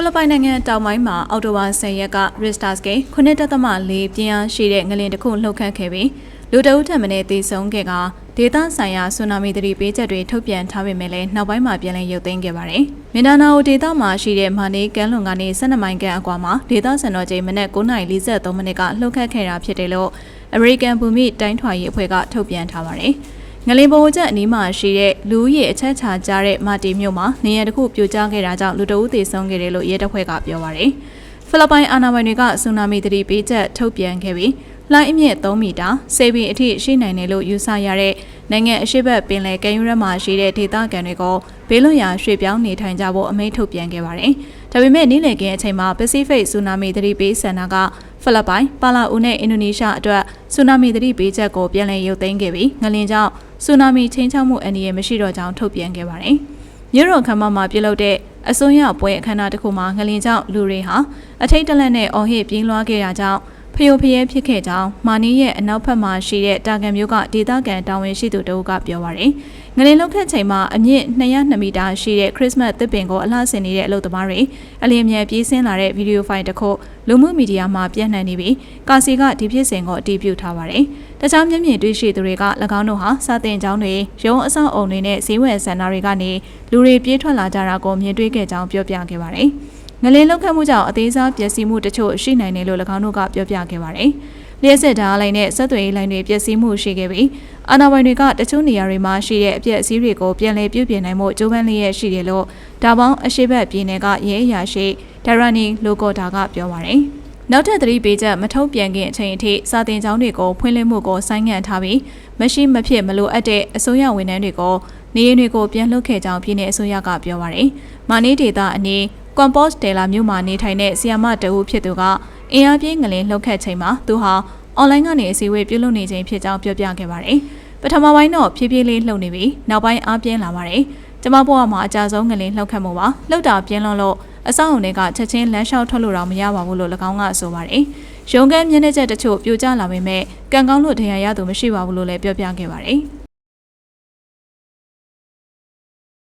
ဖိလစ်ပိုင်နိုင်ငံတောင်ပိုင်းမှာအောက်တိုဘာ10ရက်က Richter scale 9.4ပြင်းအားရှိတဲ့ငလျင်တစ်ခုလှုပ်ခတ်ခဲ့ပြီးလူတအုပ်ထံမှနေတည်ဆုံးခဲ့ကဒေသဆိုင်ရာဆူနာမီသတိပေးချက်တွေထုတ်ပြန်ထားပေမဲ့လည်းနောက်ပိုင်းမှာပြန်လည်ရုပ်သိမ်းခဲ့ပါတယ်။မင်ဒါနာအိုဒေသမှာရှိတဲ့မာနေကမ်းလွန်ကနေ12မိုင်ခန့်အကွာမှာဒေသစံတော်ချိန်မနက်9:43မိနစ်ကလှုပ်ခတ်ခဲ့တာဖြစ်တယ်လို့ American ဘူမိတိုင်းထွာရေးအဖွဲ့ကထုတ်ပြန်ထားပါတယ်။ ငလင်ဘိုချက်အနီးမှာရှိတဲ့လူဦးရေအချက်ချာကြတဲ့မာတီမြို့မှာနေရတစ်ခုပြိုကျခဲ့တာကြောင့်လူတအုပ်သေဆုံးခဲ့တယ်လို့ရဲတပ်ဖွဲ့ကပြောပါရယ်။ဖိလစ်ပိုင်အာဏာပိုင်တွေကဆူနာမီသတိပေးချက်ထုတ်ပြန်ခဲ့ပြီးလှိုင်းအမြင့်3မီတာစေဘီအထိရှိနိုင်တယ်လို့ယူဆရတဲ့နိုင်ငံအရှိတ်ပင်လယ်ကမ်းရိုးတန်းမှာရှိတဲ့ဒေသခံတွေကိုဘေးလွတ်ရာရွှေ့ပြောင်းနေထိုင်ကြဖို့အမိန့်ထုတ်ပြန်ခဲ့ပါတယ်။ဒါပေမဲ့နေ့လည်ခင်းအချိန်မှာ Pacific Tsunami သတိပေးစင်တာကဖိလစ်ပိုင်ပါလာအူနဲ့အင်ဒိုနီးရှားအတွက်ဆူနာမီသတိပေးချက်ကိုပြန်လည်ရုပ်သိမ်းခဲ့ပြီးငလင်ကြောင့် ဆူနာမီချင်းချောက်မှုအန္တရာယ်မရှိတော့ကြောင်းထုတ်ပြန်ခဲ့ပါတယ်။မြို့တော်ခမ်းမမှာပြုလုပ်တဲ့အစိုးရပွဲအခမ်းအနားတစ်ခုမှာငလင်ကြောင့်လူတွေဟာအထိတ်တလန့်နဲ့အော်ဟစ်ပြေးလွှားခဲ့တာကြောင့် ဖျို့ဖျဲဖြစ်ခဲ့ကြောင်းမာနီးရဲ့အနောက်ဘက်မှာရှိတဲ့တာကန်မျိုးကဒေသခံတာဝန်ရှိသူတို့ကပြောပါရယ်။ငလင်လောက်ခတ်ချိန်မှာအမြင့်202မီတာရှိတဲ့ခရစ်စမတ်သစ်ပင်ကိုအလှဆင်နေတဲ့အလုပ်သမားတွေအလင်းအမြန်ပြေးဆင်းလာတဲ့ဗီဒီယိုဖိုင်တစ်ခုလူမှုမီဒီယာမှာပြန့်နှံ့နေပြီးကာစီကဒီဖြစ်စဉ်ကိုအတည်ပြုထားပါရယ်။တခြားမျက်မြင်တွေ့ရှိသူတွေက၎င်းတို့ဟာစာတင်ကျောင်းတွေရုံးအဆောက်အုံတွေနဲ့ဈေးဝယ်စင်တာတွေကနေလူတွေပြေးထွက်လာကြတာကိုမြင်တွေ့ခဲ့ကြောင်းပြောပြခဲ့ပါရယ်။ ငလင်းလောက်ခတ်မှုကြောင့်အသေးစားပျက်စီးမှုတချို့ရှိနိုင်တယ်လို့၎င်းတို့ကပြောပြခဲ့ပါတယ်။လျှက်စစ်ဓာတ်လိုင်းနဲ့ဆက်သွယ်ရေးလိုင်းတွေပျက်စီးမှုရှိခဲ့ပြီးအာဏာပိုင်တွေကတချို့နေရာတွေမှာရှိတဲ့အပျက်အစီးတွေကိုပြန်လည်ပြုပြင်နိုင်မှုကြိုးပမ်းလျက်ရှိတယ်လို့ဒါပေါင်းအရှိတ်ဘက်ပြည်နယ်ကရဲအရာရှိဒါရနီလိုကိုတာကပြောပါတယ်။နောက်ထပ်သတိပေးချက်မထုတ်ပြန်ခင်အချိန်အထိစာတင်ကျောင်းတွေကိုဖွင့်လှစ်မှုကိုဆိုင်းငံ့ထားပြီးမရှိမဖြစ်မလိုအပ်တဲ့အစိုးရဝန်ထမ်းတွေကိုနေရင်တွေကိုပြန်လွှတ်ခဲ့ကြောင်းပြည်내အစိုးရကပြောပါရယ်။မာနီဒေတာအနေ ကွန်ပေါ့စတယ်လာမြို့မှာနေထိုင်တဲ့ဆီယာမတအုပ်ဖြစ်သူကအင်အားပြင်းငလင်လှုပ်ခတ်ချိန်မှာသူဟာအွန်လိုင်းကနေအစည်းအဝေးပြုလုပ်နေခြင်းဖြစ်ကြောင်းပြောပြခဲ့ပါတယ်။ပထမပိုင်းတော့ဖြည်းဖြည်းလေးလှုပ်နေပြီးနောက်ပိုင်းအားပြင်းလာပါတယ်။ကျမဘဝမှာအကြဆုံးငလင်လှုပ်ခတ်မှုပါ။လှုပ်တာပြင်းလွန်းလို့အဆောက်အုံတွေကချက်ချင်းလမ်းလျှောက်ထွက်လို့တော့မရပါဘူးလို့၎င်းကဆိုပါတယ်။ရုံးကန်းမျက်နှာချက်တချို့ပြိုကျလာပေမဲ့ကံကောင်းလို့ဒဏ်ရာရသူမရှိပါဘူးလို့လည်းပြောပြခဲ့ပါတယ်။